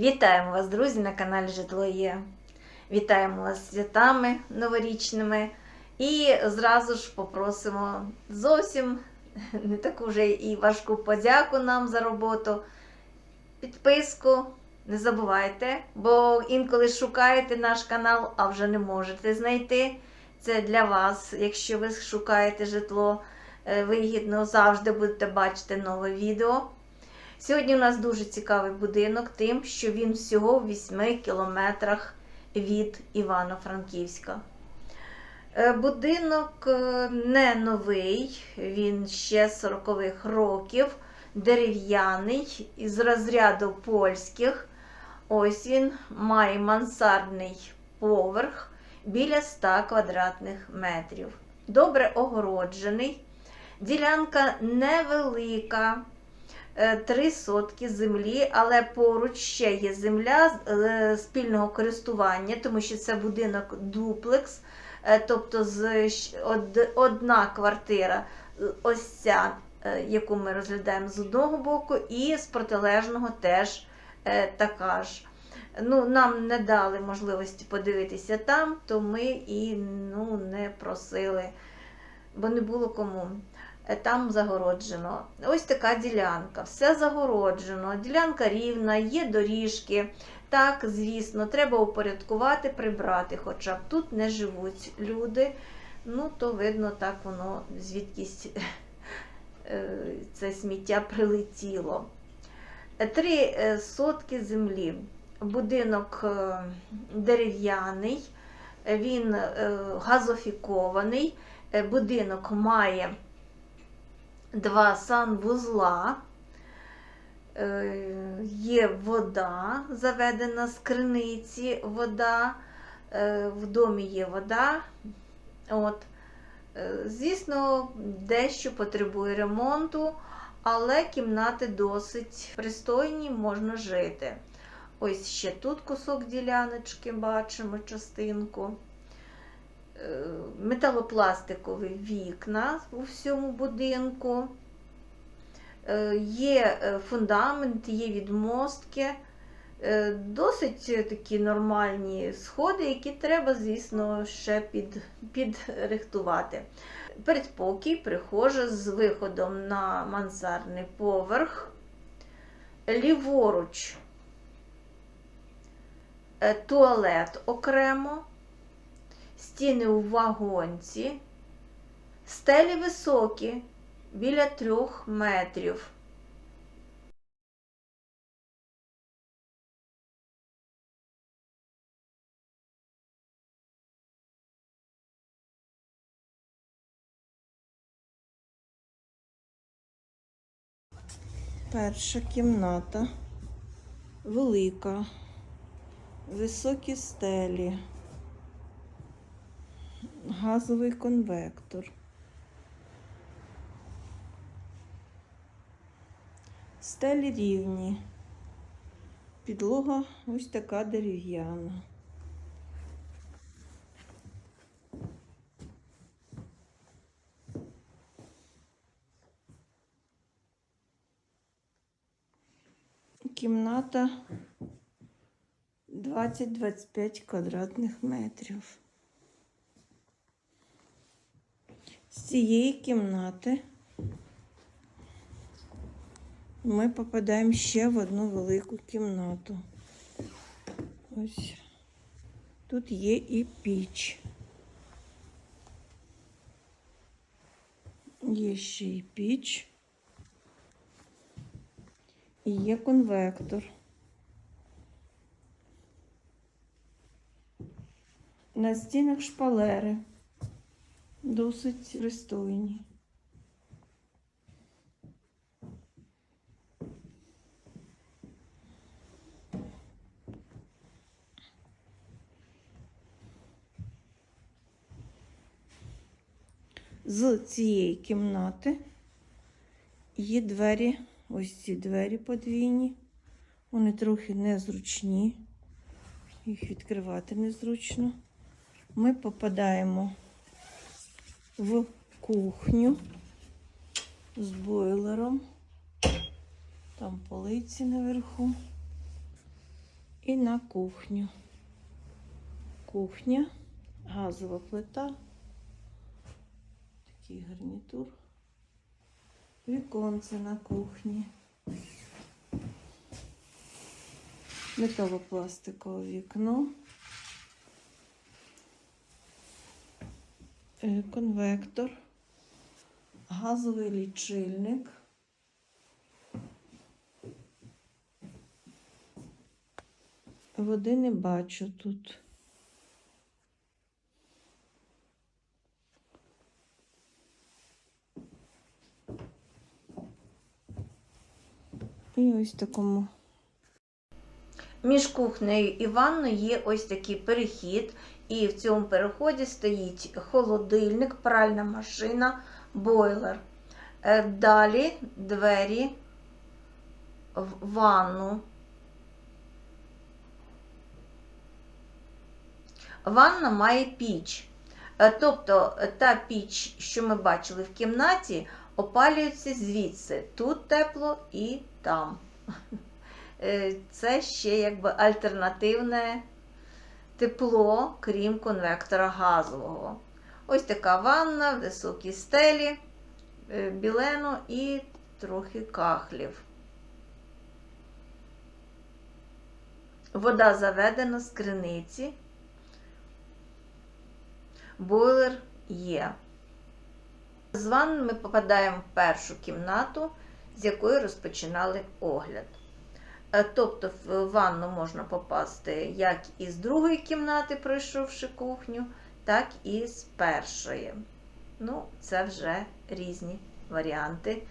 Вітаємо вас, друзі, на каналі Житло Є. Вітаємо вас святами новорічними. І зразу ж попросимо зовсім не таку вже і важку подяку нам за роботу. Підписку не забувайте, бо інколи шукаєте наш канал, а вже не можете знайти. Це для вас, якщо ви шукаєте житло е, вигідно, завжди будете бачити нове відео. Сьогодні у нас дуже цікавий будинок, тим, що він всього в 8 кілометрах від Івано-Франківська. Е, Будинок е, не новий, він ще з 40-х років, дерев'яний, із розряду польських. Ось він має мансардний поверх біля 100 квадратних метрів. Добре огороджений. Ділянка невелика. Е, Три сотки землі, але поруч ще є земля е, спільного користування, тому що це будинок дуплекс, е, тобто з одна квартира, ось ця, яку ми розглядаємо з одного боку, і з протилежного теж така ж. Ну, нам не дали можливості подивитися там, то ми і ну, не просили, бо не було кому. Там загороджено. Ось така ділянка. Все загороджено. Ділянка рівна, є доріжки. Так, звісно, треба упорядкувати, прибрати, хоча б тут не живуть люди. Ну, то видно, так воно звідкись е, це сміття прилетіло. Три е, сотки землі. Будинок е, дерев'яний, він газофікований. Будинок має два санвузла. Е, Є вода, заведена з криниці вода. Е, В домі є вода. От. Е, Звісно, дещо потребує ремонту, але кімнати досить пристойні, можна жити. Ось ще тут кусок діляночки бачимо частинку. Е, Металопластикові вікна у всьому будинку. Е, Є е, фундамент, є відмостки. Досить такі нормальні сходи, які треба, звісно, ще під, підрихтувати. Передпокій, прихожа з виходом на мансардний поверх. Ліворуч туалет окремо, стіни у вагонці, стелі високі, біля трьох метрів. Перша кімната. Велика, високі стелі, газовий конвектор. Стелі рівні. Підлога ось така дерев'яна. Кімната 20-25 квадратних метрів. З цієї кімнати ми попадаємо ще в одну велику кімнату. Ось тут є і піч. Є ще і піч. І є конвектор. На стінах шпалери досить пристойні. З цієї кімнати є двері, ось ці двері подвійні. Вони трохи незручні, їх відкривати незручно. Ми попадаємо в кухню з бойлером. Там полиці наверху. І на кухню. Кухня, газова плита, такий гарнітур, віконце на кухні, металопластикове вікно, конвектор, газовий лічильник. Води не бачу тут. І ось такому Між кухнею і ванною є ось такий перехід, і в цьому переході стоїть холодильник, пральна машина, бойлер. Е, Далі двері в ванну. Ванна має піч. Е, Тобто е, та піч, що ми бачили в кімнаті, опалюється звідси. Тут тепло і там. Це ще якби альтернативне тепло, крім конвектора газового. Ось така ванна, високі стелі, е, білено і трохи кахлів. Вода заведена з криниці. Бойлер є. З ванни ми попадаємо в першу кімнату, з якої розпочинали огляд. Е, Тобто в ванну можна попасти як із другої кімнати, пройшовши кухню, так і з першої. Ну, це вже різні варіанти.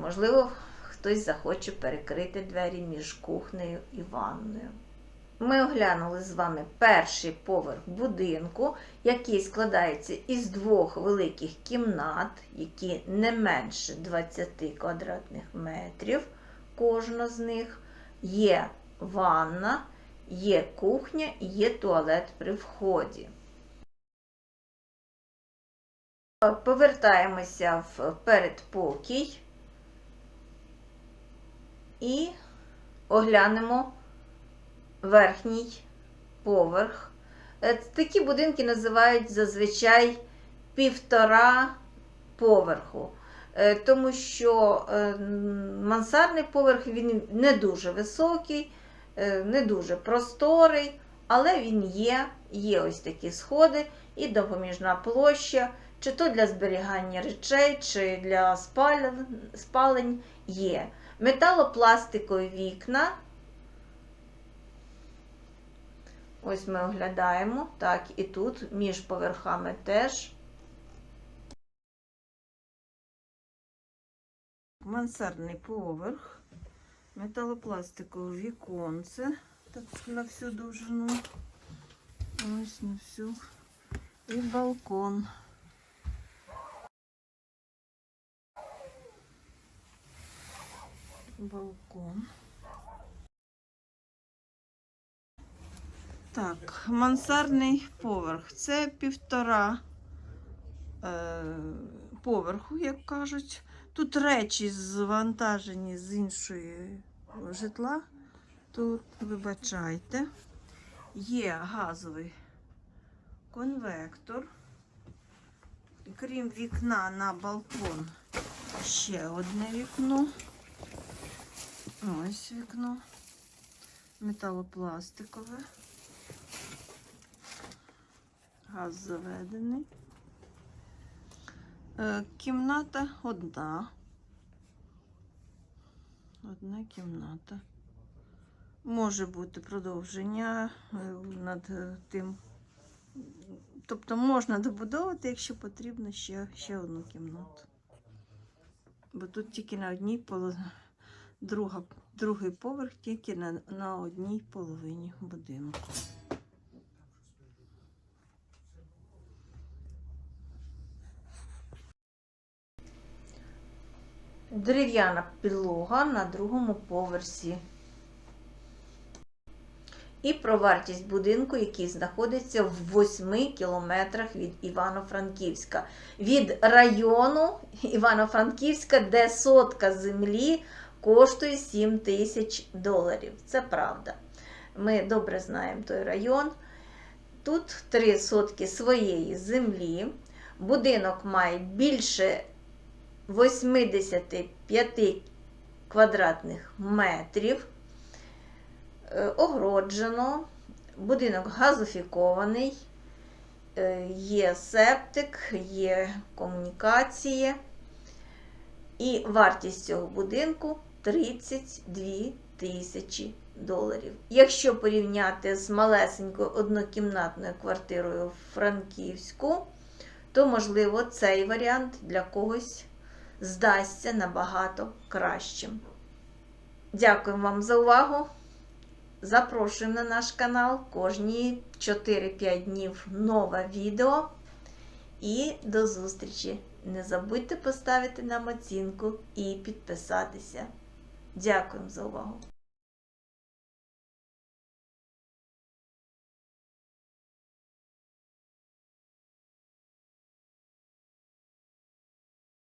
Можливо, хтось захоче перекрити двері між кухнею і ванною. Ми оглянули з вами перший поверх будинку, який складається із двох великих кімнат, які не менше 20 квадратних метрів. Кожна з них є ванна, є кухня і є туалет при вході. Повертаємося в передпокій і оглянемо верхній поверх. Е, Такі будинки називають зазвичай півтора поверху. Е, тому що е, мансардний поверх він не дуже високий, е, не дуже просторий, але він є, є ось такі сходи і допоміжна площа, чи то для зберігання речей, чи для спалень, спалень є. Металопластикові вікна. Ось ми оглядаємо. Так, і тут між поверхами теж. Мансардний поверх, металопластикове віконце, так на всю довжину. Ось на всю. І балкон. Балкон. Так, мансардний поверх. Це півтора е, поверху, як кажуть. Тут речі звантажені з іншої житла. Тут, вибачайте, є газовий конвектор. Крім вікна на балкон, ще одне вікно. Ось вікно. Металопластикове. Газ заведений. Е, Кімната одна. Одна кімната. Може бути продовження е, над е, тим. Тобто можна добудовувати, якщо потрібно, ще, ще одну кімнату. Бо тут тільки на одній половині, друга, другий поверх тільки на, на одній половині будинку. Дерев'яна підлога на другому поверсі. І про вартість будинку, який знаходиться в 8 кілометрах від Івано-Франківська. Від району Івано-Франківська, де сотка землі коштує 7 тисяч доларів. Це правда. Ми добре знаємо той район. Тут 3 сотки своєї землі. Будинок має більше 85 квадратних метрів. Е, Огороджено. Будинок газофікований. Е, Є септик, є комунікації. І вартість цього будинку 32 тисячі доларів. Якщо порівняти з малесенькою однокімнатною квартирою в Франківську, то, можливо, цей варіант для когось здасться набагато кращим. Дякую вам за увагу. Запрошуємо на наш канал кожні 4-5 днів нове відео. І до зустрічі! Не забудьте поставити нам оцінку і підписатися. Дякуємо за увагу!